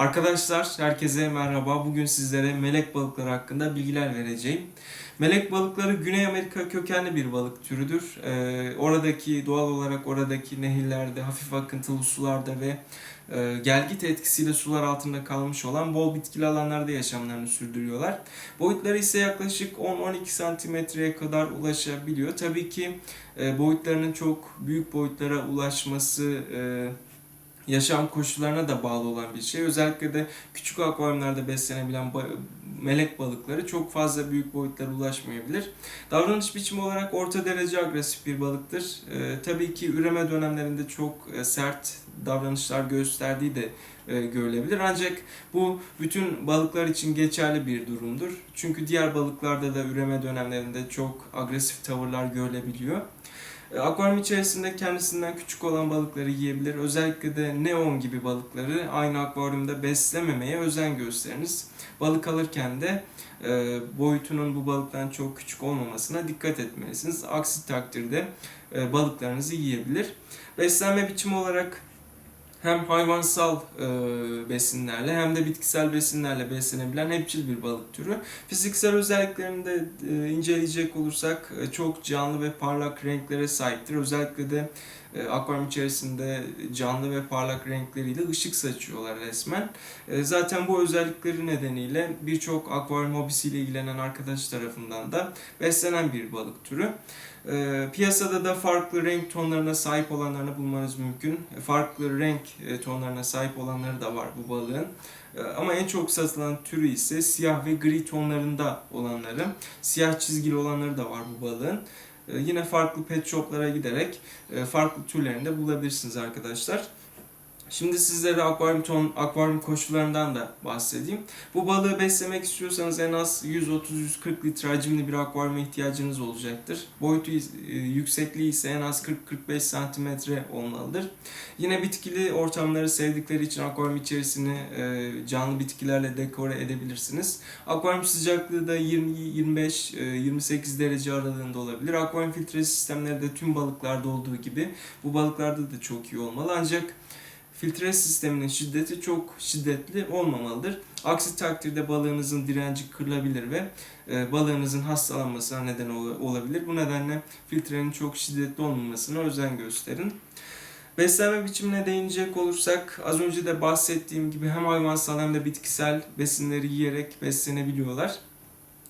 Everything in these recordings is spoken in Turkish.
Arkadaşlar herkese merhaba. Bugün sizlere melek balıkları hakkında bilgiler vereceğim. Melek balıkları Güney Amerika kökenli bir balık türüdür. Ee, oradaki doğal olarak oradaki nehirlerde, hafif akıntılı sularda ve e, gelgit etkisiyle sular altında kalmış olan bol bitkili alanlarda yaşamlarını sürdürüyorlar. Boyutları ise yaklaşık 10-12 santimetreye kadar ulaşabiliyor. Tabii ki e, boyutlarının çok büyük boyutlara ulaşması e, yaşam koşullarına da bağlı olan bir şey. Özellikle de küçük akvaryumlarda beslenebilen melek balıkları çok fazla büyük boyutlara ulaşmayabilir. Davranış biçimi olarak orta derece agresif bir balıktır. Ee, tabii ki üreme dönemlerinde çok e, sert davranışlar gösterdiği de e, görülebilir. Ancak bu bütün balıklar için geçerli bir durumdur. Çünkü diğer balıklarda da üreme dönemlerinde çok agresif tavırlar görülebiliyor. E, Akvaryum içerisinde kendisinden küçük olan balıkları yiyebilir. Özellikle de neon gibi balıkları aynı akvaryumda beslememeye özen gösteriniz. Balık alırken de e, boyutunun bu balıktan çok küçük olmamasına dikkat etmelisiniz. Aksi takdirde e, balıklarınızı yiyebilir. Beslenme biçimi olarak hem hayvansal e, besinlerle hem de bitkisel besinlerle beslenebilen hepçil bir balık türü. Fiziksel özelliklerini de e, inceleyecek olursak e, çok canlı ve parlak renklere sahiptir. Özellikle de e, akvaryum içerisinde canlı ve parlak renkleriyle ışık saçıyorlar resmen. E, zaten bu özellikleri nedeniyle birçok akvaryum hobisiyle ilgilenen arkadaş tarafından da beslenen bir balık türü. E, piyasada da farklı renk tonlarına sahip olanlarını bulmanız mümkün. Farklı renk tonlarına sahip olanları da var bu balığın. Ama en çok satılan türü ise siyah ve gri tonlarında olanları. Siyah çizgili olanları da var bu balığın. E, Yine farklı pet shoplara giderek e, farklı türlerini de bulabilirsiniz arkadaşlar. Şimdi sizlere akvaryum ton, akvaryum koşullarından da bahsedeyim. Bu balığı beslemek istiyorsanız en az 130-140 litre hacimli bir akvaryuma ihtiyacınız olacaktır. Boyutu e, yüksekliği ise en az 40-45 santimetre olmalıdır. Yine bitkili ortamları sevdikleri için akvaryum içerisini e, canlı bitkilerle dekore edebilirsiniz. Akvaryum sıcaklığı da 20-25-28 derece aralığında olabilir. Akvaryum filtre sistemleri de tüm balıklarda olduğu gibi bu balıklarda da çok iyi olmalı. Ancak filtre sisteminin şiddeti çok şiddetli olmamalıdır. Aksi takdirde balığınızın direnci kırılabilir ve e, balığınızın hastalanmasına neden ol- olabilir. Bu nedenle filtrenin çok şiddetli olmamasına özen gösterin. Beslenme biçimine değinecek olursak az önce de bahsettiğim gibi hem hayvansal hem de bitkisel besinleri yiyerek beslenebiliyorlar.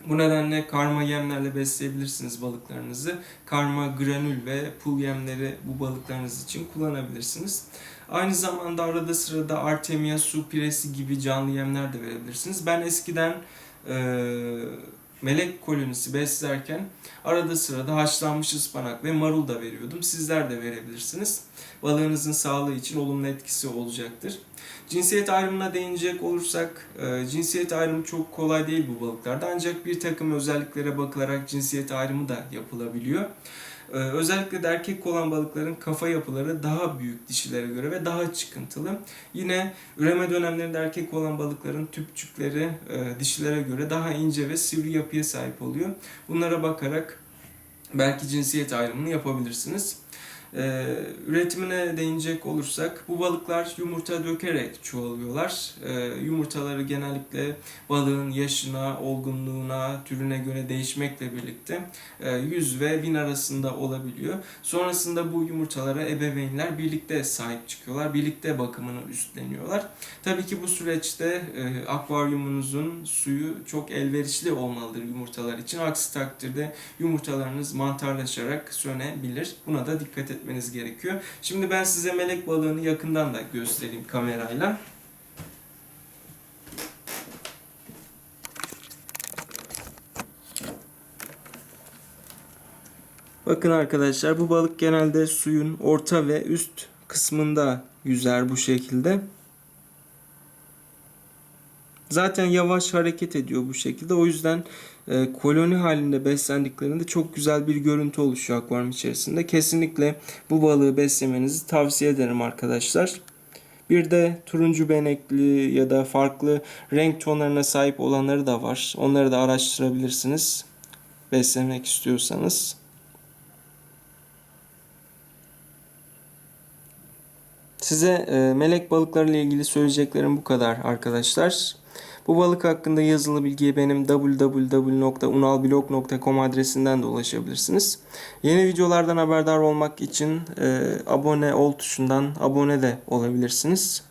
Bu nedenle karma yemlerle besleyebilirsiniz balıklarınızı. Karma, granül ve pul yemleri bu balıklarınız için kullanabilirsiniz. Aynı zamanda arada sırada artemia, su piresi gibi canlı yemler de verebilirsiniz. Ben eskiden eee, melek kolonisi beslerken arada sırada haşlanmış ıspanak ve marul da veriyordum. Sizler de verebilirsiniz. Balığınızın sağlığı için olumlu etkisi olacaktır. Cinsiyet ayrımına değinecek olursak, e, cinsiyet ayrımı çok kolay değil bu balıklarda ancak bir takım özelliklere bakılarak cinsiyet ayrımı da yapılabiliyor. E, özellikle de erkek olan balıkların kafa yapıları daha büyük dişilere göre ve daha çıkıntılı. Yine üreme dönemlerinde erkek olan balıkların tüpçükleri e, dişilere göre daha ince ve sivri yapıya sahip oluyor. Bunlara bakarak belki cinsiyet ayrımını yapabilirsiniz. Ee, üretimine değinecek olursak bu balıklar yumurta dökerek çoğalıyorlar. Ee, yumurtaları genellikle balığın yaşına, olgunluğuna, türüne göre değişmekle birlikte e, 100 ve 1000 arasında olabiliyor. Sonrasında bu yumurtalara ebeveynler birlikte sahip çıkıyorlar, birlikte bakımını üstleniyorlar. Tabii ki bu süreçte e, akvaryumunuzun suyu çok elverişli olmalıdır yumurtalar için. Aksi takdirde yumurtalarınız mantarlaşarak sönebilir. Buna da dikkat etmeniz gerekiyor. Şimdi ben size melek balığını yakından da göstereyim kamerayla. Bakın arkadaşlar bu balık genelde suyun orta ve üst kısmında yüzer bu şekilde. Zaten yavaş hareket ediyor bu şekilde. O yüzden e, koloni halinde beslendiklerinde çok güzel bir görüntü oluşuyor akvaryum içerisinde. Kesinlikle bu balığı beslemenizi tavsiye ederim arkadaşlar. Bir de turuncu benekli ya da farklı renk tonlarına sahip olanları da var. Onları da araştırabilirsiniz. Beslemek istiyorsanız. Size e, melek balıkları ile ilgili söyleyeceklerim bu kadar arkadaşlar. Bu balık hakkında yazılı bilgiye benim www.unalblog.com adresinden de ulaşabilirsiniz. Yeni videolardan haberdar olmak için e, abone ol tuşundan abone de olabilirsiniz.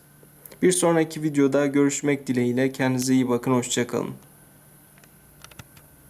Bir sonraki videoda görüşmek dileğiyle kendinize iyi bakın hoşçakalın.